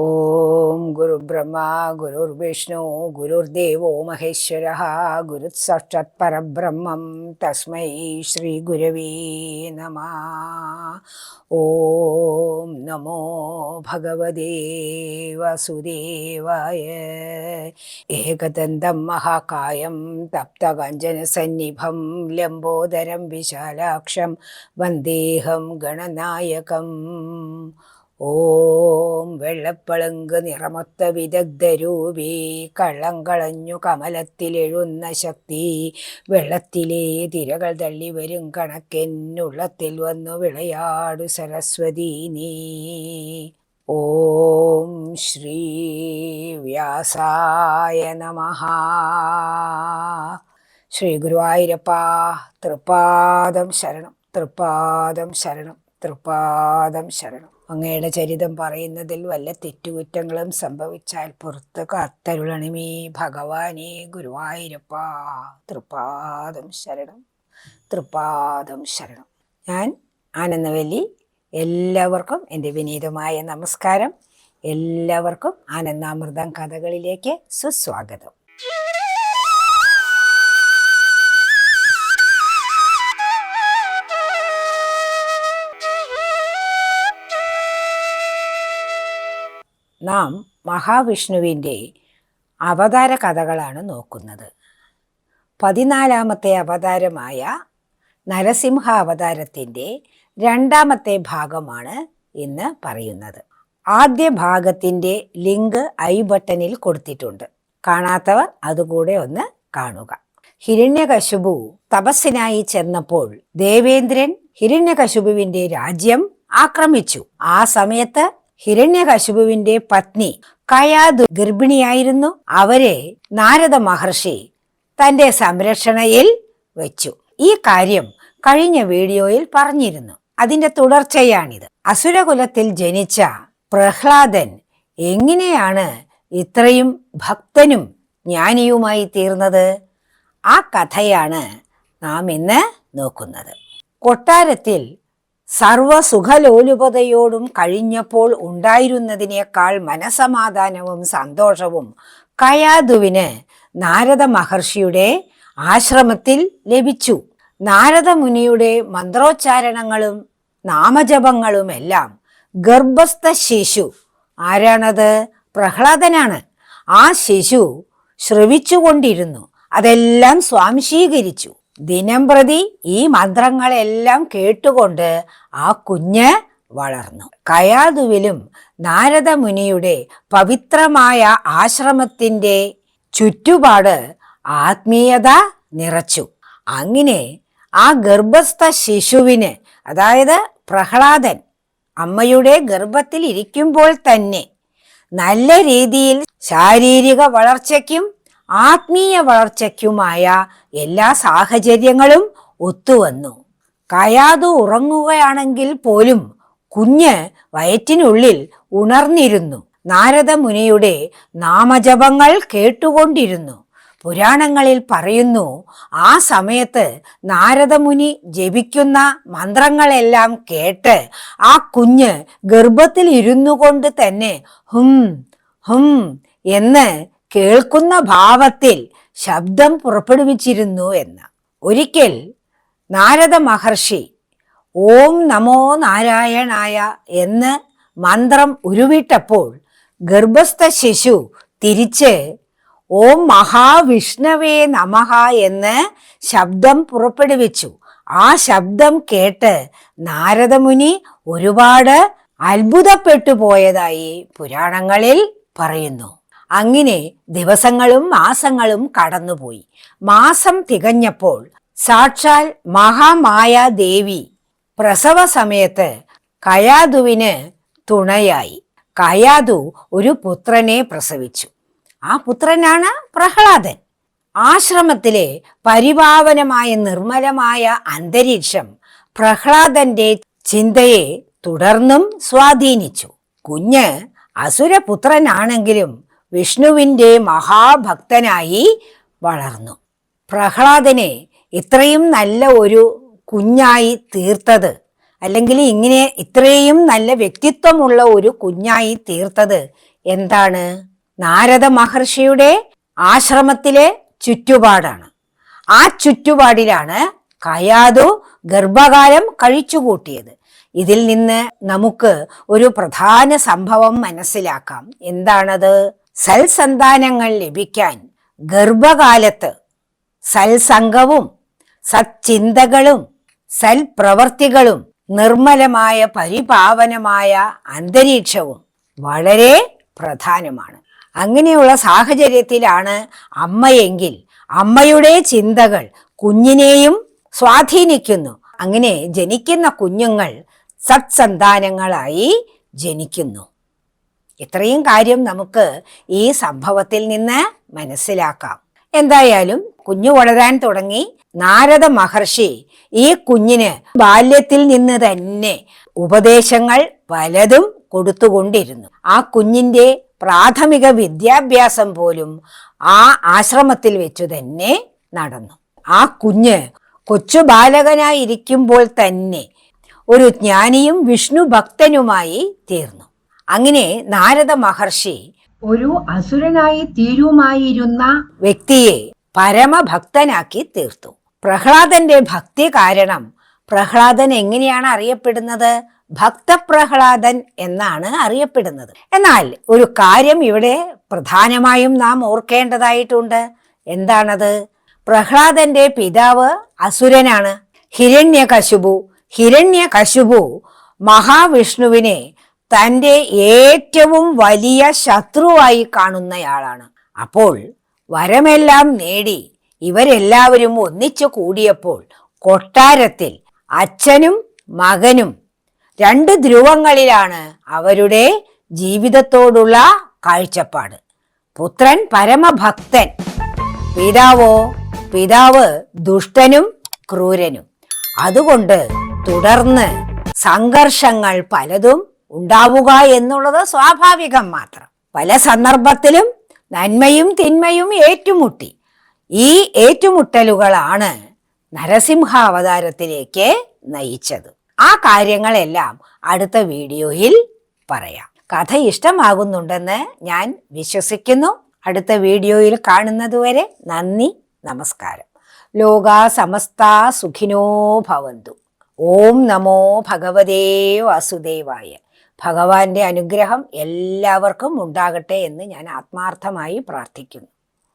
ഓം ഗുരുബ്രഹ്മ ഗുരുർവിഷ്ണു ഗുരുർദേവോ മഹേശ്വര ഗുരുസാക്ഷാത് പരബ്രഹ്മം തസ്മൈ ശ്രീ ഗുരവേ നമ. ഓം നമോ ഭഗവതേ വസുദേവായ. ഏകദന്തം മഹാകായം തപ്തകഞ്ജനസന്നിഭം ലംബോദരം വിശാലാക്ഷം വന്ദേഹം ഗണനായകം. ഓം വെള്ളപ്പളുങ്ക് നിറമൊത്ത വിദഗ്ധരൂപി കള്ളം കളഞ്ഞു കമലത്തിലെഴുന്ന ശക്തി വെള്ളത്തിലെ തിരകൾ തള്ളി വരും കണക്കെന്നുള്ളത്തിൽ വന്നു വിളയാടു സരസ്വതി നീ. ഓം ശ്രീ വ്യാസായ നമ. ശ്രീ ഗുരുവായൂരപ്പ തൃപ്പാദം ശരണം തൃപ്പാദം ശരണം തൃപ്പാദം ശരണം. അങ്ങയുടെ ചരിതം പറയുന്നതിൽ വല്ല തെറ്റുകുറ്റങ്ങളും സംഭവിച്ചാൽ പുറത്ത് കാത്തരുളണിമേ. ഭഗവാനേ ഗുരുവായൂരപ്പ തൃപ്പാദം ശരണം തൃപ്പാദം ശരണം. ഞാൻ ആനന്ദവല്ലി എല്ലാവർക്കും എന്റെ വിനീതമായ നമസ്കാരം. എല്ലാവർക്കും ആനന്ദാമൃതം കഥകളിലേക്ക് സുസ്വാഗതം. നാം മഹാവിഷ്ണുവിന്റെ അവതാര കഥകളാണ് നോക്കുന്നത്. പതിനാലാമത്തെ അവതാരമായ നരസിംഹ അവതാരത്തിന്റെ രണ്ടാമത്തെ ഭാഗമാണ് ഇന്ന് പറയുന്നത്. ആദ്യ ഭാഗത്തിന്റെ ലിങ്ക് ഐ ബട്ടണിൽ കൊടുത്തിട്ടുണ്ട്. കാണാത്തവർ അതുകൂടെ ഒന്ന് കാണുക. ഹിരണ്യകശുപു തപസ്സിനായി ചെന്നപ്പോൾ ദേവേന്ദ്രൻ ഹിരണ്യകശുപുവിന്റെ രാജ്യം ആക്രമിച്ചു. ആ സമയത്ത് ഹിരണ്യകശുപുവിന്റെ പത്നി കയാതു ഗർഭിണിയായിരുന്നു. അവരെ നാരദ മഹർഷി തന്റെ സംരക്ഷണയിൽ വെച്ചു. ഈ കാര്യം കഴിഞ്ഞ വീഡിയോയിൽ പറഞ്ഞിരുന്നു. അതിന്റെ തുടർച്ചയാണിത്. അസുരകുലത്തിൽ ജനിച്ച പ്രഹ്ലാദൻ എങ്ങനെയാണ് ഇത്രയും ഭക്തനും ജ്ഞാനിയുമായി തീർന്നത്? ആ കഥയാണ് നാം ഇന്ന് നോക്കുന്നത്. കൊട്ടാരത്തിൽ സർവസുഖലോലുപതയോടും കഴിഞ്ഞപ്പോൾ ഉണ്ടായിരുന്നതിനേക്കാൾ മനസമാധാനവും സന്തോഷവും കയാതുവിന് നാരദ മഹർഷിയുടെ ആശ്രമത്തിൽ ലഭിച്ചു. നാരദ മുനിയുടെ മന്ത്രോച്ചാരണങ്ങളും നാമജപങ്ങളുമെല്ലാം ഗർഭസ്ഥ ശിശു ആരാണത്? പ്രഹ്ലാദനാണ്. ആ ശിശു ശ്രവിച്ചുകൊണ്ടിരുന്നു. അതെല്ലാം സ്വാംശീകരിച്ചു. ദിനം പ്രതി ഈ മന്ത്രങ്ങളെല്ലാം കേട്ടുകൊണ്ട് ആ കുഞ്ഞ് വളർന്നു. കയാതുവിലും നാരദ മുനിയുടെ പവിത്രമായ ആശ്രമത്തിന്റെ ചുറ്റുപാട് ആത്മീയത നിറച്ചു. അങ്ങനെ ആ ഗർഭസ്ഥ ശിശുവിന് അതായത് പ്രഹ്ലാദൻ അമ്മയുടെ ഗർഭത്തിൽ ഇരിക്കുമ്പോൾ തന്നെ നല്ല രീതിയിൽ ശാരീരിക വളർച്ചയ്ക്കും ആത്മീയ വളർച്ചയ്ക്കുമായ എല്ലാ സാഹചര്യങ്ങളും ഒത്തുവന്നു. കയാതു ഉറങ്ങുകയാണെങ്കിൽ പോലും കുഞ്ഞ് വയറ്റിനുള്ളിൽ ഉണർന്നിരുന്നു. നാരദ മുനിയുടെ നാമജപങ്ങൾ കേട്ടുകൊണ്ടിരുന്നു. പുരാണങ്ങളിൽ പറയുന്നു ആ സമയത്ത് നാരദമുനി ജപിക്കുന്ന മന്ത്രങ്ങളെല്ലാം കേട്ട് ആ കുഞ്ഞ് ഗർഭത്തിൽ ഇരുന്നു കൊണ്ട് തന്നെ ഹും ഹും എന്ന് കേൾക്കുന്ന ഭാവത്തിൽ ശബ്ദം പുറപ്പെടുവിച്ചിരുന്നു എന്ന്. ഒരിക്കൽ നാരദ മഹർഷി ഓം നമോ നാരായണായ എന്ന് മന്ത്രം ഉരുവിട്ടപ്പോൾ ഗർഭസ്ഥ ശിശു തിരിച്ച് ഓം മഹാവിഷ്ണവേ നമഹ എന്ന് ശബ്ദം പുറപ്പെടുവിച്ചു. ആ ശബ്ദം കേട്ട് നാരദമുനി ഒരുപാട് അത്ഭുതപ്പെട്ടു പോയതായി പുരാണങ്ങളിൽ പറയുന്നു. അങ്ങനെ ദിവസങ്ങളും മാസങ്ങളും കടന്നുപോയി. മാസം തികഞ്ഞപ്പോൾ സാക്ഷാൽ മഹാമായ ദേവി പ്രസവ സമയത്ത് കയാതുവിന് തുണയായി. കയാതു ഒരു പുത്രനെ പ്രസവിച്ചു. ആ പുത്രനാണ് പ്രഹ്ലാദൻ. ആശ്രമത്തിലെ പരിപാവനമായ നിർമ്മലമായ അന്തരീക്ഷം പ്രഹ്ലാദന്റെ ചിന്തയെ തുടർന്നും സ്വാധീനിച്ചു. കുഞ്ഞ് അസുരപുത്രനാണെങ്കിലും വിഷ്ണുവിന്റെ മഹാഭക്തനായി വളർന്നു. പ്രഹ്ലാദനെ ഇത്രയും നല്ല ഒരു കുഞ്ഞായി തീർത്തത് അല്ലെങ്കിൽ ഇങ്ങനെ ഇത്രയും നല്ല വ്യക്തിത്വമുള്ള ഒരു കുഞ്ഞായി തീർത്തത് എന്താണ്? നാരദ മഹർഷിയുടെ ആശ്രമത്തിലെ ചുറ്റുപാടാണ്. ആ ചുറ്റുപാടിലാണ് കയാതു ഗർഭകാലം കഴിച്ചുകൂട്ടിയത്. ഇതിൽ നിന്ന് നമുക്ക് ഒരു പ്രധാന സംഭവം മനസ്സിലാക്കാം. എന്താണത്? സൽസന്താനങ്ങൾ ലഭിക്കാൻ ഗർഭകാലത്ത് സൽസംഗവും സച്ചിന്തകളും സൽപ്രവർത്തികളും നിർമ്മലമായ പരിപാവനമായ അന്തരീക്ഷവും വളരെ പ്രധാനമാണ്. അങ്ങനെയുള്ള സാഹചര്യത്തിലാണ് അമ്മയെങ്കിൽ അമ്മയുടെ ചിന്തകൾ കുഞ്ഞിനെയും സ്വാധീനിക്കുന്നു. അങ്ങനെ ജനിക്കുന്ന കുഞ്ഞുങ്ങൾ സത്സന്താനങ്ങളായി ജനിക്കുന്നു. ഇത്രയും കാര്യം നമുക്ക് ഈ സംഭവത്തിൽ നിന്ന് മനസ്സിലാക്കാം. എന്തായാലും കുഞ്ഞു വളരാൻ തുടങ്ങി നാരദ മഹർഷി ഈ കുഞ്ഞിന് ബാല്യത്തിൽ നിന്ന് തന്നെ ഉപദേശങ്ങൾ പലതും കൊടുത്തുകൊണ്ടിരുന്നു. ആ കുഞ്ഞിന്റെ പ്രാഥമിക വിദ്യാഭ്യാസം പോലും ആ ആശ്രമത്തിൽ വെച്ചു തന്നെ നടന്നു. ആ കുഞ്ഞ് കൊച്ചു ബാലകനായിരിക്കുമ്പോൾ തന്നെ ഒരു ജ്ഞാനിയും വിഷ്ണു ഭക്തനുമായി തീർന്നു. അങ്ങനെ നാരദ മഹർഷി ഒരു അസുരനായി തീരുമായിരുന്ന വ്യക്തിയെ പരമഭക്തനാക്കി തീർത്തു. പ്രഹ്ലാദന്റെ ഭക്തി കാരണം പ്രഹ്ലാദൻ എങ്ങനെയാണ് അറിയപ്പെടുന്നത്? ഭക്തപ്രഹ്ലാദൻ എന്നാണ് അറിയപ്പെടുന്നത്. എന്നാൽ ഒരു കാര്യം ഇവിടെ പ്രധാനമായും നാം ഓർക്കേണ്ടതായിട്ടുണ്ട്. എന്താണത്? പ്രഹ്ലാദന്റെ പിതാവ് അസുരനാണ്. ഹിരണ്യകശുപു ഹിരണ്യകശുപു മഹാവിഷ്ണുവിനെ തന്റെ ഏറ്റവും വലിയ ശത്രുവായി കാണുന്നയാളാണ്. അപ്പോൾ വരമെല്ലാം നേടി ഇവരെല്ലാവരും ഒന്നിച്ചു കൂടിയപ്പോൾ കൊട്ടാരത്തിൽ അച്ഛനും മകനും രണ്ട് ധ്രുവങ്ങളിലാണ് അവരുടെ ജീവിതത്തോടുള്ള കാഴ്ചപ്പാട്. പുത്രൻ പരമഭക്തൻ. പിതാവോ പിതാവ് ദുഷ്ടനും ക്രൂരനും. അതുകൊണ്ട് തുടർന്ന് സംഘർഷങ്ങൾ പലതും ഉണ്ടാവുക എന്നുള്ളത് സ്വാഭാവികം മാത്രം. പല സന്ദർഭത്തിലും നന്മയും തിന്മയും ഏറ്റുമുട്ടി. ഈ ഏറ്റുമുട്ടലുകളാണ് നരസിംഹാവതാരത്തിലേക്ക് നയിച്ചത്. ആ കാര്യങ്ങളെല്ലാം അടുത്ത വീഡിയോയിൽ പറയാം. കഥ ഇഷ്ടമാകുന്നുണ്ടെന്ന് ഞാൻ വിശ്വസിക്കുന്നു. അടുത്ത വീഡിയോയിൽ കാണുന്നതുവരെ നന്ദി നമസ്കാരം. ലോക സമസ്ത സുഖിനോ ഭവന്തു. ഓം നമോ ഭഗവതേ വാസുദേവായ. ഭഗവാന്റെ അനുഗ്രഹം എല്ലാവർക്കും ഉണ്ടാകട്ടെ എന്ന് ഞാൻ ആത്മാർത്ഥമായി പ്രാർത്ഥിക്കുന്നു.